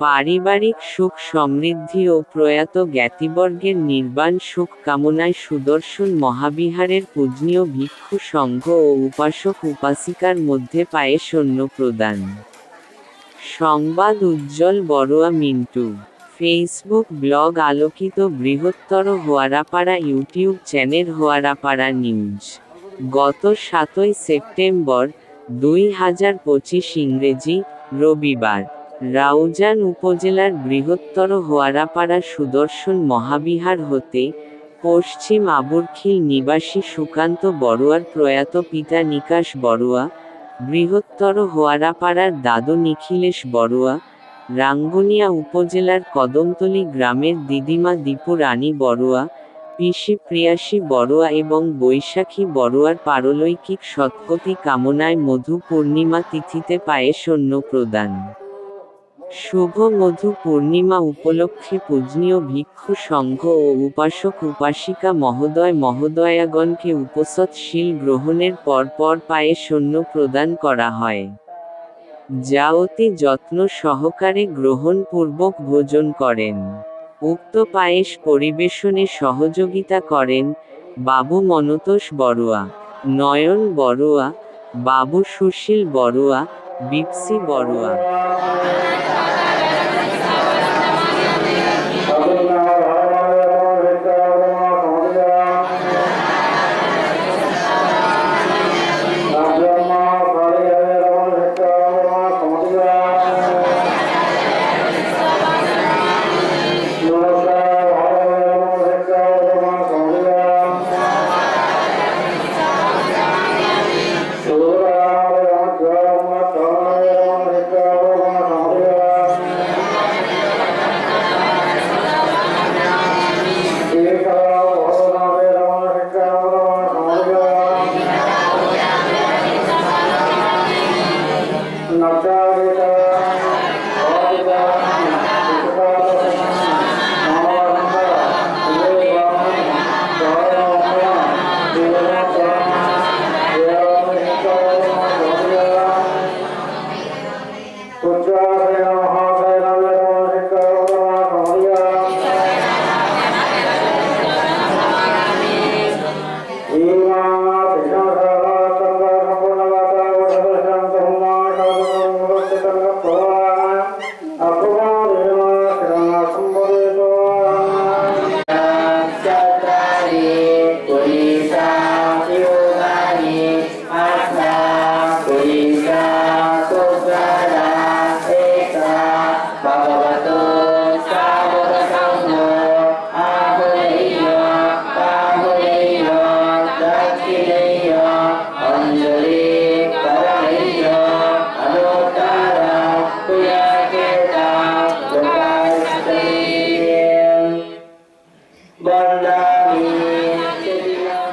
পারিবারিক সুখ সমৃদ্ধি ও প্রয়াত জ্ঞাতিবর্গের নির্বাণ সুখ কামনায় সুদর্শন মহাবিহারের পূজনীয় ভিক্ষু সংঘ ও উপাসক উপাসিকার মধ্যে পায়ে সৈন্য প্রদান। সংবাদ উজ্জ্বল বড়ুয়া মিন্টু। ফেসবুক ব্লগ আলোকিত বৃহত্তর Hoarapara YouTube channel Hoarapara news. গত সাতই সেপ্টেম্বর দুই হাজার পঁচিশ ইংরেজি রবিবার। রাউজান উপজেলার বৃহত্তর হোয়ারাপাড়া সুদর্শন মহাবিহার হতে পশ্চিম আবুরখিল নিবাসী সুকান্ত বড়ুয়ার প্রয়াত পিতা নিকাশ বড়ুয়া, বৃহত্তর হোয়ারাপাড়ার দাদু নিখিলেশ বড়ুয়া, রাঙ্গুনিয়া উপজেলার কদমতলী গ্রামের দিদিমা দীপু রানী বড়ুয়া, পিসি প্রিয়াসী বড়ুয়া এবং বৈশাখী বড়ুয়ার পারলৈকিক সৎপতি কামনায় মধু পূর্ণিমা তিথিতে পায়ে সৈন্য প্রদান শুভ মধু পূর্ণিমা উপলক্ষে পূজনীয় ভিক্ষু সংঘ ও উপাসক উপাসিকা মহোদয় মহোদয়াগণকে উপসৎশীল গ্রহণের পর পর পায়ে সৈন্য প্রদান করা হয়। যা অতি যত্ন সহকারে গ্রহণপূর্বক ভোজন করেন। উক্ত পায়েস পরিবেশনে সহযোগিতা করেন বাবু মনতোষ বড়ুয়া, নয়ন বড়ুয়া, বাবু সুশীল Barua বিপসি Barua. Punjab. Mandalini. Mandalini.